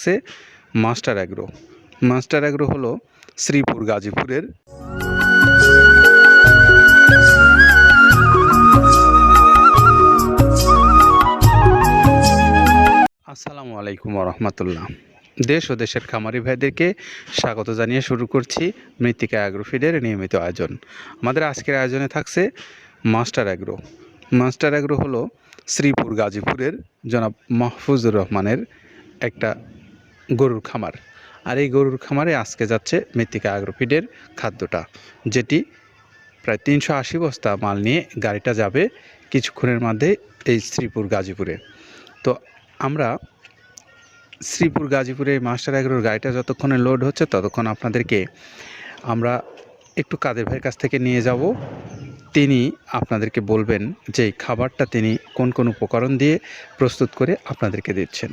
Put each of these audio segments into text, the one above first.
থাকছে master agro. Master agro হলো শ্রীপুর গাজীপুরের আসসালামু আলাইকুম রহমতুল্লাহ দেশ ও দেশের খামারি ভাইদেরকে স্বাগত জানিয়ে শুরু করছি মৃত্তিকা অ্যাগ্রোফিডের নিয়মিত আয়োজন। আমাদের আজকের আয়োজনে থাকছে মাস্টার অ্যাগ্রো। মাস্টার অ্যাগ্রো হলো শ্রীপুর গাজীপুরের জনাব মাহফুজুর রহমানের একটা গরুর খামার। আর এই গরুর খামারে আজকে যাচ্ছে মৃত্তিকা অ্যাগ্রোফিডের খাদ্যটা, যেটি প্রায় তিনশো আশি বস্তা মাল নিয়ে গাড়িটা যাবে কিছুক্ষণের মধ্যে এই শ্রীপুর গাজীপুরে। তো আমরা শ্রীপুর গাজীপুরে মাস্টার অ্যাগ্রোর গাড়িটা যতক্ষণে লোড হচ্ছে ততক্ষণ আপনাদেরকে আমরা একটু কাদের ভাইয়ের কাছ থেকে নিয়ে যাব। তিনি আপনাদেরকে বলবেন যে খাবারটা তিনি কোন কোন উপকরণ দিয়ে প্রস্তুত করে আপনাদেরকে দিচ্ছেন।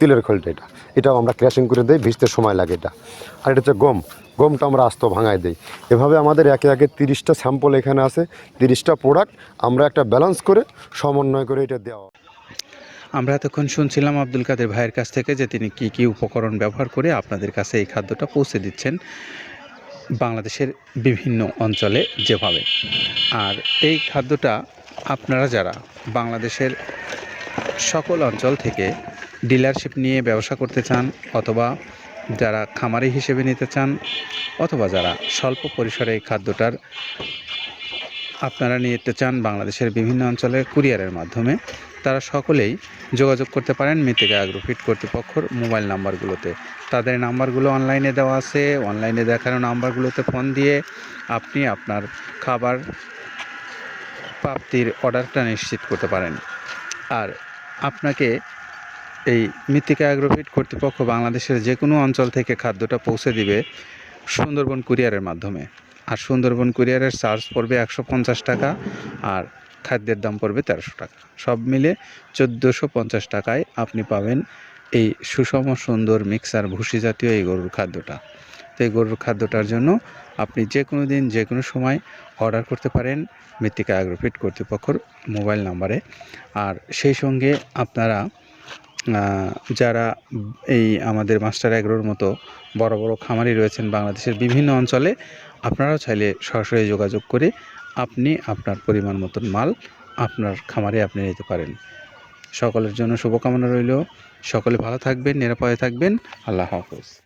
তিলের খোলটা এটা। এটাও আমরা ক্র্যাশিং করে দিই, ভিজতে সময় লাগে এটা। আর এটা হচ্ছে গম। গমটা আমরা আস্ত ভাঙায় দিই। এভাবে আমাদের একে একে তিরিশটা স্যাম্পল এখানে আছে, তিরিশটা প্রোডাক্ট আমরা একটা ব্যালেন্স করে সমন্বয় করে এটা দেওয়া। আমরা এতক্ষণ শুনছিলাম আব্দুল কাদের ভাইয়ের কাছ থেকে যে তিনি কি কি উপকরণ ব্যবহার করে আপনাদের কাছে এই খাদ্যটা পৌঁছে দিচ্ছেন বাংলাদেশের বিভিন্ন অঞ্চলে যেভাবে। আর এই খাদ্যটা আপনারা যারা বাংলাদেশের সকল অঞ্চল থেকে ডিলারশিপ নিয়ে ব্যবসা করতে চান অথবা যারা খামারি হিসেবে নিতে চান অথবা যারা স্বল্প পরিসরে এই খাদ্যটার আপনারা নিতে চান বাংলাদেশের বিভিন্ন অঞ্চলে কুরিয়ারের মাধ্যমে, তারা সকলেই যোগাযোগ করতে পারেন মৃত্তিকা অ্যাগ্রোফিট কর্তৃপক্ষর মোবাইল নাম্বারগুলোতে। তাদের নাম্বারগুলো অনলাইনে দেওয়া আছে। অনলাইনে দেখানো নাম্বারগুলোতে ফোন দিয়ে আপনি আপনার খাবার প্রাপ্তির অর্ডারটা নিশ্চিত করতে পারেন। আর আপনাকে এই মৃত্তিকা অ্যাগ্রোফিট কর্তৃপক্ষ বাংলাদেশের যে কোনো অঞ্চল থেকে খাদ্যটা পৌঁছে দিবে সুন্দরবন কুরিয়ারের মাধ্যমে। আর সুন্দরবন কুরিয়ারের চার্জ পড়বে একশো পঞ্চাশ টাকা আর খাদ্যের দাম পড়বে তেরোশো টাকা। সব মিলে চোদ্দোশো পঞ্চাশ টাকায় আপনি পাবেন এই সুষম সুন্দর মিক্সার ভুসি জাতীয় এই গরুর খাদ্যটা। তো এই গরুর খাদ্যটার জন্য আপনি যে কোনো দিন যে কোনো সময় অর্ডার করতে পারেন মৃত্তিকা অ্যাগ্রোফিট কর্তৃপক্ষর মোবাইল নাম্বারে। আর সেই সঙ্গে আপনারা যারা এই আমাদের মাস্টার অ্যাগ্রোর মতো বড় বড় খামারি রয়েছেন বাংলাদেশের বিভিন্ন অঞ্চলে, আপনারাও চাইলে সরাসরি যোগাযোগ করে আপনি আপনার পরিমাণ মতন মাল আপনার খামারে আপনি নিতে পারেন। সকলের জন্য শুভকামনা রইল। সকলে ভালো থাকবেন, নিরাপদে থাকবেন। আল্লাহ হাফেজ।